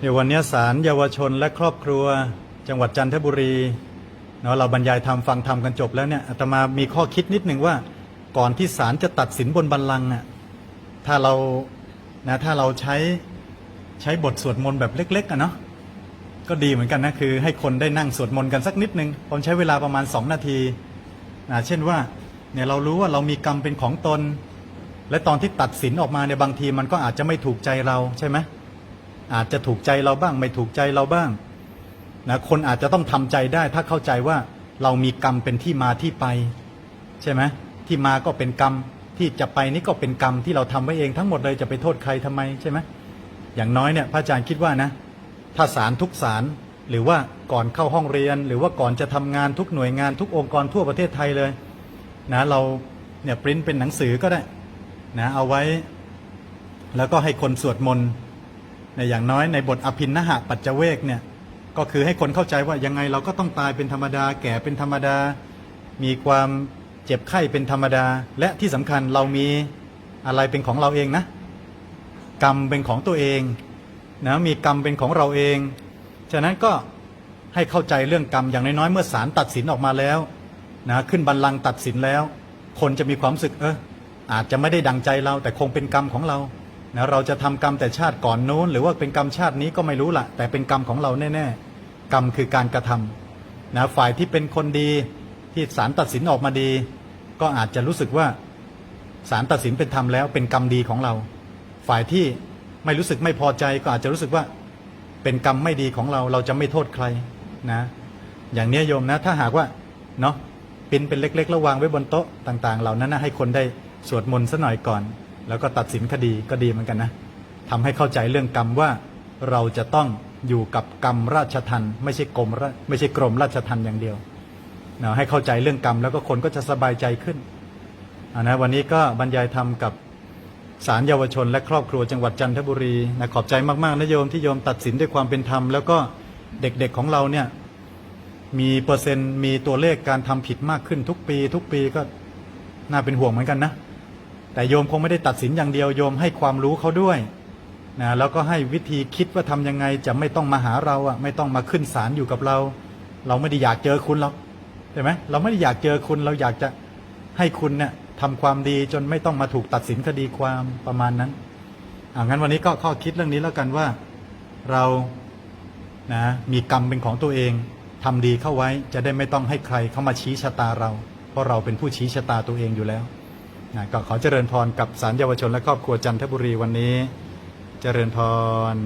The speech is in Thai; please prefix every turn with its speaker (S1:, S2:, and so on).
S1: เดี๋ยววันนี้ศาลเยาวชนและครอบครัว จังหวัดจันทบุรีเนาะเราบรรยายธรรมฟังธรรมกันจบแล้วเนี่ยอาตมามีข้อคิดนิดหนึ่งว่า ก่อนที่ศาลจะตัดสินบนบัลลังก์อะถ้าเรานะถ้าเราใช้ใช้บทสวดมนต์แบบเล็กๆอะเนาะก็ดีเหมือนกันนะคือ ให้คนได้นั่งสวดมนต์กันสักนิดหนึ่งผมใช้เวลาประมาณ 2 นาทีนะเช่นว่าเนี่ยเรารู้ว่าเรามีกรรมเป็นของตน และตอนที่ตัดสินออกมาเนี่ยบางทีมันก็อาจจะไม่ถูกใจเราใช่ไหม อาจจะถูกใจเราบ้าง ไม่ถูกใจเราบ้างนะคนอาจจะต้องทำใจได้ ถ้าเข้าใจว่าเรามีกรรมเป็นที่มาที่ไป ใช่ไหมที่มาก็เป็นกรรมที่จะไปนี่ก็เป็นกรรมที่เราทำไว้เองทั้งหมดเลยจะไปโทษใครทำไมใช่ไหมอย่างน้อยเนี่ยพระอาจารย์คิดว่านะ ถ้าศาลทุกศาลหรือว่าก่อนเข้าห้องเรียน หรือว่าก่อนจะทำงานทุกหน่วยงานทุกองค์กรทั่วประเทศไทยเลยนะเราเนี่ยปริ้นเป็นหนังสือก็ได้นะเอาไว้ แล้วก็ให้คนสวดมนต์ ในอย่างน้อยในบทอภินนหะปัจจเวกเนี่ยก็คือให้คนเข้าใจว่ายังไงเราก็ต้องตายเป็นธรรมดา แก่เป็นธรรมดา มีความเจ็บไข้เป็นธรรมดา และที่สำคัญเรามีอะไรเป็นของเราเองนะ กรรมเป็นของตัวเองนะมีกรรมเป็นของเราเอง ฉะนั้นก็ให้เข้าใจเรื่องกรรมอย่างน้อยๆเมื่อศาลตัดสินออกมาแล้วนะขึ้นบัลลังก์ตัดสินแล้ว คนจะมีความสึกเอออาจจะไม่ได้ดังใจเราแต่คงเป็นกรรมของเรา นะเราจะทำกรรมแต่ชาติก่อนโน้น หรือว่าเป็นกรรมชาตินี้ก็ไม่รู้ละแต่เป็นกรรมของเราแน่ๆ กรรมคือการกระทำนะฝ่ายที่เป็นคนดีที่ศาลตัดสินออกมาดี ก็อาจจะรู้สึกว่าศาลตัดสินเป็นธรรมแล้วเป็นกรรมดีของเรา ฝ่ายที่ไม่รู้สึกไม่พอใจก็อาจจะรู้สึกว่าเป็นกรรมไม่ดีของเราเราจะไม่โทษใครนะ อย่างเนี้ยโยมนะถ้าหากว่าเนาะปินเป็นเล็กๆ แล้ววางไว้บนโต๊ะต่าง ๆ เหล่านั้นนะให้คนได้สวดมนต์สัหน่อยก่อน แล้วก็ตัดสินคดีก็ดีเหมือนกันนะทำให้เข้าใจเรื่องกรรมว่าเราจะต้องอยู่กับกรรมราชทันไม่ใช่กรมไม่ใช่กรมราชทันอย่างเดียวนะให้เข้าใจเรื่องกรรมแล้วก็คนก็จะสบายใจขึ้นนะวันนี้ก็บรรยายธรรมกับศาลเยาวชน และครอบครัวจังหวัดจันทบุรีนะขอบใจมากๆนะโยมที่โยมตัดสินด้วยความเป็นธรรม แล้วก็เด็กๆของเราเนี่ยมีเปอร์เซ็นต์มีตัวเลขการทำผิดมากขึ้นทุกปี ทุกปีก็น่าเป็นห่วงเหมือนกันนะ แต่โยมคงไม่ได้ตัดสินอย่างเดียวโยมให้ความรู้เขาด้วยนะแล้วก็ให้วิธีคิดว่าทำยังไงจะไม่ต้องมาหาเราอะไม่ต้องมาขึ้นศาลอยู่กับเรา เราไม่ได้อยากเจอคุณหรอกใช่ไหมเราไม่ได้อยากเจอคุณเราอยากจะให้คุณเนี่ยทำความดีจนไม่ต้องมาถูกตัดสินคดีความประมาณนั้นอ่างั้นวันนี้ก็ข้อคิดเรื่องนี้แล้วกันว่าเรานะมีกรรมเป็นของตัวเองทำดีเข้าไว้จะได้ไม่ต้องให้ใครเข้ามาชี้ชะตาเรา เพราะเราเป็นผู้ชี้ชะตาตัวเองอยู่แล้ว นะก็ขอเจริญพรกับสารเยาวชนและครอบครัวจันทบุรีวันนี้ เจริญพร